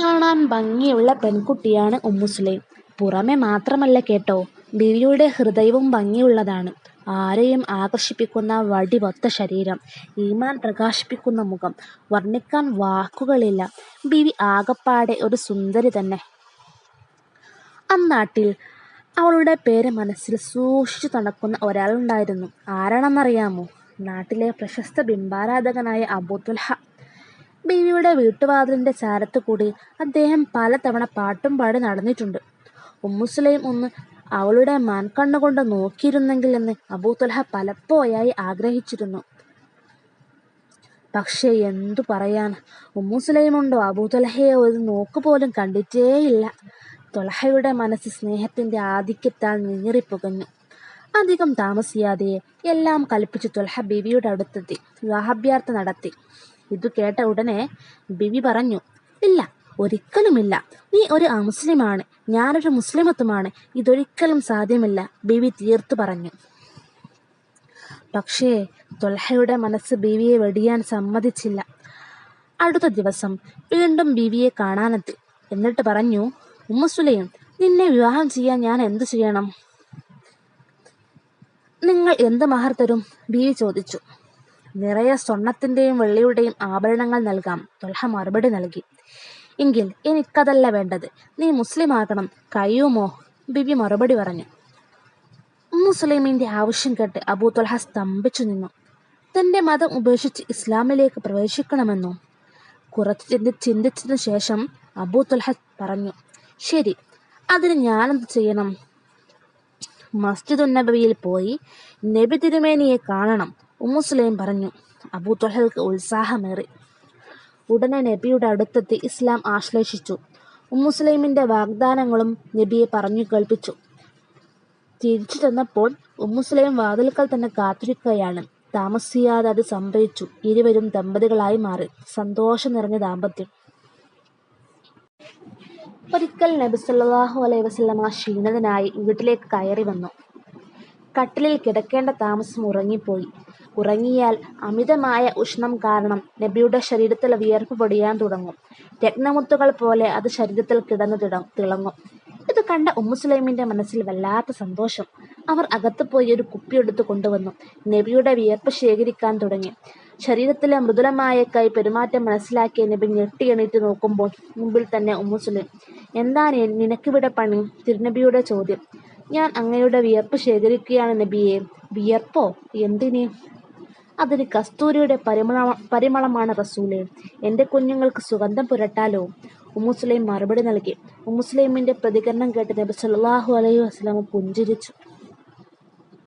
കാണാൻ ഭംഗിയുള്ള പെൺകുട്ടിയാണ് ഉമ്മുസുലൈം. പുറമെ മാത്രമല്ല കേട്ടോ, ബിവിയുടെ ഹൃദയവും ഭംഗിയുള്ളതാണ്. ആരെയും ആകർഷിപ്പിക്കുന്ന വടിവൊത്ത ശരീരം, ഈമാൻ പ്രകാശിപ്പിക്കുന്ന മുഖം, വർണിക്കാൻ വാക്കുകളില്ല. ബിവി ആകപ്പാടെ ഒരു സുന്ദരി തന്നെ. അന്നാട്ടിൽ അവളുടെ പേര് മനസ്സിൽ സൂക്ഷിച്ചു നടക്കുന്ന ഒരാളുണ്ടായിരുന്നു. ആരാണെന്നറിയാമോ? നാട്ടിലെ പ്രശസ്ത ബിംബാരാധകനായ അബൂത്വൽഹ. ബീവിയുടെ വീട്ടുവാതിലിന്റെ ചാരത്തുകൂടി അദ്ദേഹം പലതവണ പാട്ടും പാടി നടന്നിട്ടുണ്ട്. ഉമ്മുസുലൈം ഒന്ന് അവളുടെ മാൻകണ്ണുകൊണ്ട് നോക്കിയിരുന്നെങ്കിൽ എന്ന് അബൂത്വൽഹ പലപ്പോയായി ആഗ്രഹിച്ചിരുന്നു. പക്ഷേ എന്തു പറയാൻ, ഉമ്മുസ്ലൈമുണ്ടോ അബൂതുലഹയെ ഒരു നോക്കുപോലും കണ്ടിട്ടേയില്ല. ത്വൽഹയുടെ മനസ്സ് സ്നേഹത്തിന്റെ ആധിക്യത്താൽ നീറിപ്പുകഞ്ഞു. അധികം താമസിയാതെ എല്ലാം കൽപ്പിച്ച് ത്വൽഹ ബീവിയുടെ അടുത്തെത്തി വിവാഹാഭ്യർത്ഥ നടത്തി. ഇതു കേട്ട ഉടനെ ബിവി പറഞ്ഞു, ഇല്ല, ഒരിക്കലുമില്ല. നീ ഒരു അമുസ്ലിമാണ്, ഞാനൊരു മുസ്ലിമത്തുമാണ്. ഇതൊരിക്കലും സാധ്യമല്ല ബിവി തീർത്തു പറഞ്ഞു. പക്ഷേ തൊൽഹയുടെ മനസ്സ് ബിവിയെ വെടിയാൻ സമ്മതിച്ചില്ല. അടുത്ത ദിവസം വീണ്ടും ബിവിയെ കാണാനെത്തി. എന്നിട്ട് പറഞ്ഞു, ഉമ്മസുലയും നിന്നെ വിവാഹം ചെയ്യാൻ ഞാൻ എന്തു ചെയ്യണം? നിങ്ങൾ എന്ത് മഹർ തരും? ബിവി ചോദിച്ചു. നിറയെ സ്വർണത്തിന്റെയും വെള്ളിയുടെയും ആഭരണങ്ങൾ നൽകാം തൊൽഹ മറുപടി നൽകി. എങ്കിൽ എനിക്കതല്ല വേണ്ടത്, നീ മുസ്ലിമാകണം. കഴിയുമോ? ബിബി മറുപടി പറഞ്ഞു. മുസ്ലിമിന്റെ ആവശ്യം കേട്ട് അബൂ അബൂത്വൽഹ സ്തംഭിച്ചു നിന്നു. തന്റെ മതം ഉപേക്ഷിച്ച് ഇസ്ലാമിലേക്ക് പ്രവേശിക്കണമെന്നോ? ചിന്തി ചിന്തിച്ചതിനു ശേഷം അബൂ അബൂത്വൽഹ പറഞ്ഞു, ശരി, അതിന് ഞാനെന്ത് ചെയ്യണം? മസ്ജിദ് മസ്ജിദുന്നബവിയിൽ പോയി നബി തിരുമേനിയെ കാണണം. ഉമ്മുസുലൈം പറഞ്ഞു. അബൂ തൊഹൽക്ക് ഉത്സാഹമേറി. ഉടനെ നബിയുടെ അടുത്തെത്തി ഇസ്ലാം ആശ്ലേഷിച്ചു. ഉമ്മുസുലൈമിന്റെ വാഗ്ദാനങ്ങളും നബിയെ പറഞ്ഞു കേൾപ്പിച്ചു. തിരിച്ചു ചെന്നപ്പോൾ ഉമ്മുസുലൈം വാതിൽക്കൽ തന്നെ കാത്തിരിക്കുകയാണ്. താമസിയാതെ അത് സംഭവിച്ചു. ഇരുവരും ദമ്പതികളായി മാറി. സന്തോഷം നിറഞ്ഞ ദാമ്പത്യം. ഒരിക്കൽ നബി സല്ലാഹു അലൈഹി വസ്ലമ ക്ഷീണിതനായി വീട്ടിലേക്ക് കയറി വന്നു. കട്ടിലിൽ കിടക്കേണ്ട താമസം ഉറങ്ങിപ്പോയി. ഉറങ്ങിയാൽ അമിതമായ ഉഷ്ണം കാരണം നബിയുടെ ശരീരത്തിൽ വിയർപ്പ് പൊടിയാൻ തുടങ്ങും. രക്തമുത്തുകൾ പോലെ അത് ശരീരത്തിൽ കിടന്നു തിളങ്ങും. ഇത് കണ്ട ഉമ്മുസുലൈമിന്റെ മനസ്സിൽ വല്ലാത്ത സന്തോഷം. അവർ അകത്ത് പോയി ഒരു കുപ്പിയെടുത്ത് കൊണ്ടുവന്നു നബിയുടെ വിയർപ്പ് ശേഖരിക്കാൻ തുടങ്ങി. ശരീരത്തിലെ മൃദുലമായ കൈ പെരുമാറ്റം മനസ്സിലാക്കിയ നബി ഞെട്ടി എണീറ്റ് നോക്കുമ്പോൾ മുമ്പിൽ തന്നെ ഉമ്മുസുലൈം. എന്താ നിനക്കിവിടെ പണി? തിരുനബിയുടെ ചോദ്യം. ഞാൻ അങ്ങയുടെ വിയർപ്പ് ശേഖരിക്കുകയാണ് നബിയെ വിയർപ്പോ? എന്തിന്? അതിന് കസ്തൂരിയുടെ പരിമള പരിമളമാണ് റസൂലെ എന്റെ കുഞ്ഞുങ്ങൾക്ക് സുഗന്ധം പുരട്ടാലോ? ഉമ്മുസ്ലൈം മറുപടി നൽകി. ഉമ്മുസ്ലൈമിന്റെ പ്രതികരണം കേട്ട് നബി സല്ലാഹു അലൈഹി വസ്ലാമ പുഞ്ചിരിച്ചു.